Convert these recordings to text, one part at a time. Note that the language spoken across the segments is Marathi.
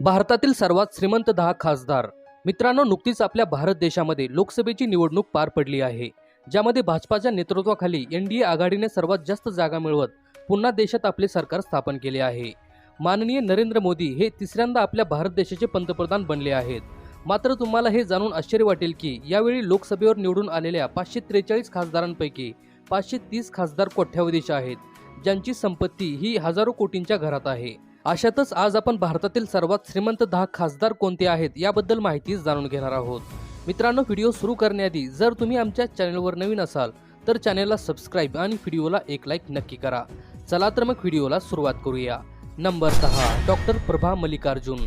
भारतातील सर्वात श्रीमंत दहा खासदार. मित्रांनो नुकतीच आपल्या भारत देशामध्ये लोकसभेची निवडणूक पार पडली आहे. ज्यामध्ये भाजपाच्या नेतृत्वाखाली एन डी ए आघाडीने सर्वात जास्त जागा मिळवत पुन्हा देशात आपले सरकार स्थापन केले आहे. माननीय नरेंद्र मोदी हे तिसऱ्यांदा आपल्या भारत देशाचे पंतप्रधान बनले आहेत. मात्र तुम्हाला हे जाणून आश्चर्य वाटेल की यावेळी लोकसभेवर निवडून आलेल्या पाचशे त्रेचाळीस खासदारांपैकी पाचशे तीस खासदार कोट्यावधीचे आहेत ज्यांची संपत्ती ही हजारो कोटींच्या घरात आहे. अशातच आज आपण भारतातील सर्वात श्रीमंत दहा खासदार कोणते आहेत याबद्दल माहिती जाणून घेणार आहोत. मित्रांनो व्हिडिओ सुरू करण्याआधी जर तुम्ही आमच्या चॅनलवर नवीन असाल तर चॅनलला सबस्क्राईब आणि व्हिडिओला एक लाईक नक्की करा. चला तर मग व्हिडिओला सुरुवात करूया. नंबर दहा डॉक्टर प्रभा मल्लिकार्जुन.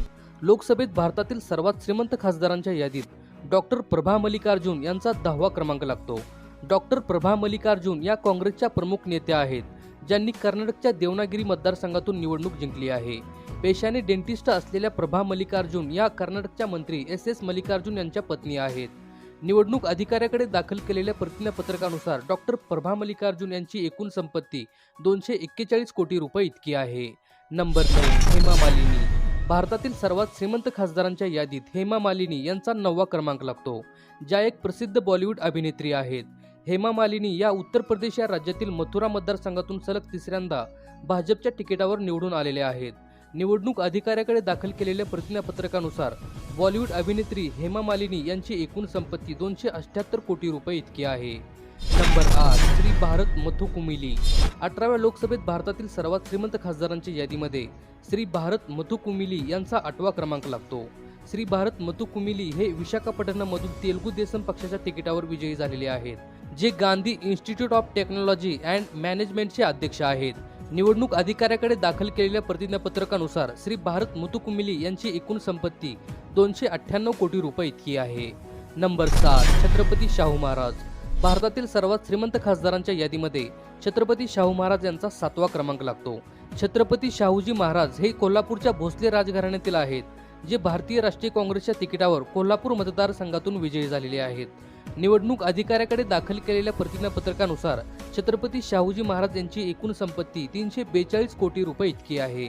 लोकसभेत भारतातील सर्वात श्रीमंत खासदारांच्या यादीत डॉक्टर प्रभा मल्लिकार्जुन यांचा दहावा क्रमांक लागतो. डॉक्टर प्रभा मल्लिकार्जुन या काँग्रेसच्या प्रमुख नेत्या आहेत. ज्यांनी कर्नाटकच्या देवनागिरी मतदारसंघातून निवडणूक जिंकली आहे. पेशाने डेंटिस्ट असलेल्या प्रभा मल्लिकार्जुन या कर्नाटकच्या मंत्री एस एस मल्लिकार्जुन यांच्या पत्नी आहेत. निवडणूक अधिकाऱ्याकडे दाखल केलेल्या प्रतिज्ञापत्रकानुसार डॉक्टर प्रभा मल्लिकार्जुन यांची एकूण संपत्ती दोनशे एक्केचाळीस कोटी रुपये इतकी आहे. नंबर नऊ हेमा मालिनी. भारतातील सर्वात श्रीमंत खासदारांच्या यादीत हेमा मालिनी यांचा नववा क्रमांक लागतो ज्या एक प्रसिद्ध बॉलिवूड अभिनेत्री आहेत. हेमा मालिनी या उत्तर प्रदेश या राज्यातील मथुरा मतदारसंघातून सलग तिसऱ्यांदा भाजपच्या तिकिटावर निवडून आलेल्या आहेत. निवडणूक अधिकाऱ्याकडे दाखल केलेल्या प्रतिज्ञापत्रकानुसार बॉलिवूड अभिनेत्री हेमा मालिनी यांची एकूण संपत्ती दोनशे अठ्याहत्तर कोटी रुपये इतकी आहे. नंबर आठ श्री भारत मथु कुमिली अठराव्या लोकसभेत भारतातील सर्वात श्रीमंत खासदारांच्या यादीमध्ये श्री भारत मथु कुमिली यांचा आठवा क्रमांक लागतो. श्री भारत मथु कुमिली हे विशाखापट्टणममधून तेलुगू देसम पक्षाच्या तिकिटावर विजयी झालेले आहेत. जे Gandhi institute of technology and मॅनेजमेंटचे अध्यक्ष आहेत. निवडणूक अधिकाऱ्याकडे दाखल केलेल्या प्रतिज्ञापत्रकानुसार श्री भारत मुतुकुमिली यांची एकूण संपत्ती दोनशे अठ्ठ्याण्णव कोटी रुपये इतकी आहे. नंबर सात छत्रपती शाहू महाराज. भारतातील सर्वात श्रीमंत खासदारांच्या यादीमध्ये छत्रपती शाहू महाराज यांचा सातवा क्रमांक लागतो. छत्रपती शाहूजी महाराज हे कोल्हापूरच्या भोसले राजघराण्यातील आहेत. जे भारतीय राष्ट्रीय काँग्रेसच्या तिकिटावर कोल्हापूर मतदारसंघातून विजयी झालेले आहेत. निवडणूक अधिकाऱ्याकडे दाखल केलेल्या प्रतिज्ञापत्रकानुसार छत्रपती शाहूजी महाराज यांची एकूण संपत्ती तीनशे बेचाळीस कोटी रुपये इतकी आहे.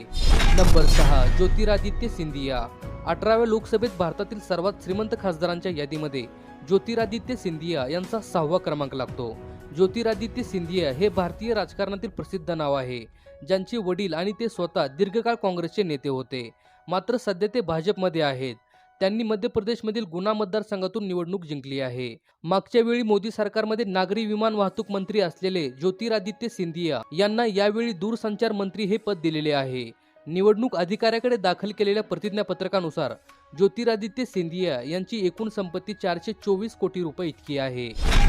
नंबर सहा ज्योतिरादित्य सिंधिया. अठराव्या लोकसभेत भारतातील सर्वात श्रीमंत खासदारांच्या यादीमध्ये ज्योतिरादित्य सिंधिया यांचा सहावा क्रमांक लागतो. ज्योतिरादित्य सिंधिया हे भारतीय राजकारणातील प्रसिद्ध नाव आहे. ज्यांचे वडील आणि ते स्वतः दीर्घकाळ काँग्रेसचे नेते होते. मात्र सध्या ते भाजपमध्ये आहेत. त्यांनी मध्य प्रदेशमधील गुना मतदारसंघातून निवडणूक जिंकली आहे. मागच्या वेळी मोदी सरकारमध्ये नागरी विमान वाहतूक मंत्री असलेले ज्योतिरादित्य सिंधिया यांना यावेळी दूरसंचार मंत्री हे पद दिलेले आहे. निवडणूक अधिकाऱ्याकडे दाखल केलेल्या प्रतिज्ञापत्रकानुसार ज्योतिरादित्य सिंधिया यांची एकूण संपत्ती चारशे चोवीस कोटी रुपये इतकी आहे.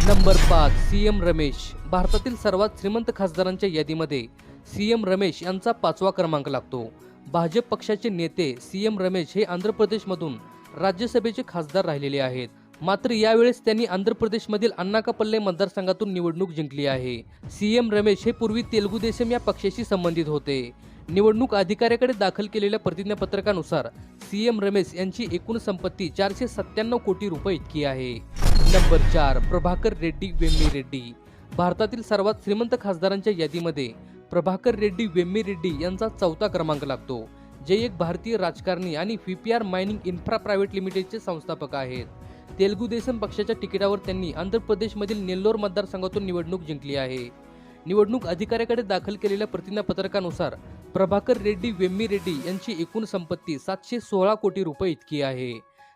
नंबर पाच सी एम रमेश. भारतातील सर्वात श्रीमंत खासदारांच्या यादीमध्ये सी एम रमेश यांचा पाचवा क्रमांक लागतो. भाजप पक्षाचे नेते सी एम रमेश हे आंध्र प्रदेशमधून राज्यसभेचे खासदार राहिलेले आहेत. मात्र यावेळेस त्यांनी आंध्र प्रदेशमधील अण्णाकापल्ले मतदारसंघातून निवडणूक जिंकली आहे. सी एम रमेश हे पूर्वी तेलुगू देशम या पक्षाशी संबंधित होते. निवडणूक अधिकाऱ्याकडे दाखल केलेल्या प्रतिज्ञापत्रकानुसार सी एम रमेश यांची एकूण संपत्ती चारशे सत्त्याण्णव कोटी रुपये इतकी आहे. नंबर चार प्रभाकर रेड्डी वेम्मी रेड्डी. भारतातील सर्वात श्रीमंत खासदारांच्या यादीमध्ये प्रभाकर रेड्डी वेम्मी रेड्डी यांचा चौथा क्रमांक लागतो जे एक भारतीय राजकारणी आणि व्हीपीआर मायनिंग इन्फ्रा प्रायव्हेट लिमिटेडचे संस्थापक आहेत. तेलगू देसम पक्षाच्या तिकिटावर त्यांनी आंध्र प्रदेशमधील नेल्लोर मतदारसंघातून निवडणूक जिंकली आहे. निवडणूक अधिकाऱ्याकडे दाखल केलेल्या प्रतिज्ञापत्रकानुसार प्रभाकर रेड्डी वेम्मी रेड्डी यांची एकूण संपत्ती सातशे सोळा कोटी रुपये इतकी आहे.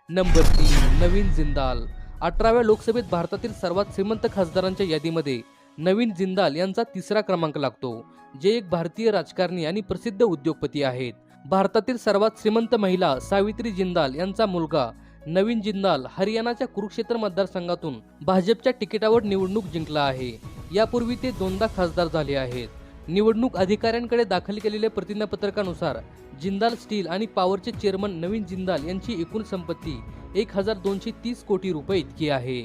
नंबर तीन नवीन जिंदाल. अठराव्या लोकसभेत भारतातील सर्वात श्रीमंत खासदारांच्या यादीमध्ये नवीन जिंदाल यांचा तिसरा क्रमांक लागतो जे एक भारतीय राजकारणी आणि प्रसिद्ध उद्योगपती आहेत. भारतातील सर्वात श्रीमंत महिला सावित्री जिंदाल यांचा मुलगा नवीन जिंदाल हरियाणाच्या कुरुक्षेत्र मतदारसंघातून भाजपच्या तिकिटावर निवडणूक जिंकला आहे. यापूर्वी ते दोनदा खासदार झाले आहेत. निवडणूक अधिकाऱ्यांकडे दाखल केलेल्या प्रतिज्ञापत्रकानुसार जिंदाल स्टील आणि पॉवरचे चेअरमन नवीन जिंदाल यांची एकूण संपत्ती एक हजार दोनशे तीस कोटी रुपये इतकी आहे.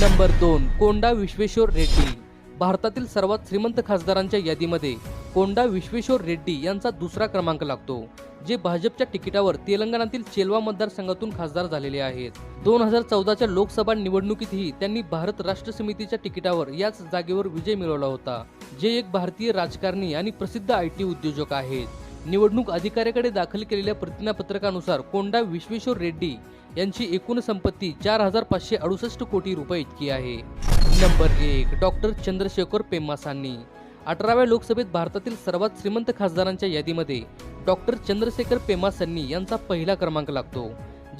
नंबर दोन कोंडा विश्वेश्वर रेड्डी. भारतातील सर्वात श्रीमंत खासदारांच्या यादीमध्ये कोंडा विश्वेश्वर रेड्डी यांचा दुसरा क्रमांक लागतो जे भाजपच्या तिकिटावर तेलंगणातील चेलवा मतदारसंघातून खासदार झालेले आहेत. दोन हजार चौदाच्या लोकसभा निवडणुकीतही त्यांनी भारत राष्ट्र समितीच्या तिकिटावर याच जागेवर विजय मिळवला होता जे एक भारतीय राजकारणी आणि प्रसिद्ध आय टी उद्योजक आहेत. निवडणूक अधिकाऱ्याकडे दाखल केलेल्या प्रतिज्ञापत्रकानुसार कोंडा विश्वेश्वर रेड्डी यांची एकूण संपत्ती चार हजार पाचशे अडुसष्ट कोटी रुपये इतकी आहे. नंबर एक डॉक्टर चंद्रशेखर पेम्मासानी. अठराव्या लोकसभेत भारतातील सर्वात श्रीमंत खासदारांच्या यादीमध्ये डॉक्टर चंद्रशेखर पेमासन्नी यांचा पहिला क्रमांक लागतो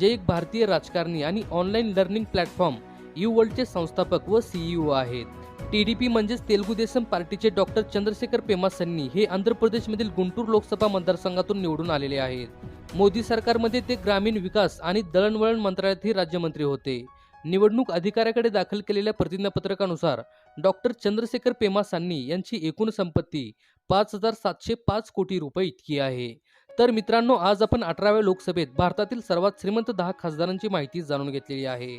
जे एक भारतीय राजकारणी आणि ऑनलाईन लर्निंग प्लॅटफॉर्म यू वर्ल्डचे संस्थापक व सीईओ आहेत. टी डी पी म्हणजेच तेलगू देसम पार्टीचे डॉक्टर चंद्रशेखर पेमासन्नी हे आंध्र प्रदेशमधील गुंटूर लोकसभा मतदारसंघातून निवडून आलेले आहेत. मोदी सरकारमध्ये ते ग्रामीण विकास आणि दळणवळण मंत्रालयातही राज्यमंत्री होते. निवडणूक अधिकाऱ्याकडे दाखल केलेल्या प्रतिज्ञापत्रकानुसार डॉक्टर चंद्रशेखर पेमासांनी यांची एकूण संपत्ती पाच हजार सातशे पाच कोटी रुपये इतकी आहे. तर मित्रांनो आज आपण अठराव्या लोकसभेत भारतातील सर्वात श्रीमंत दहा खासदारांची माहिती जाणून घेतलेली आहे.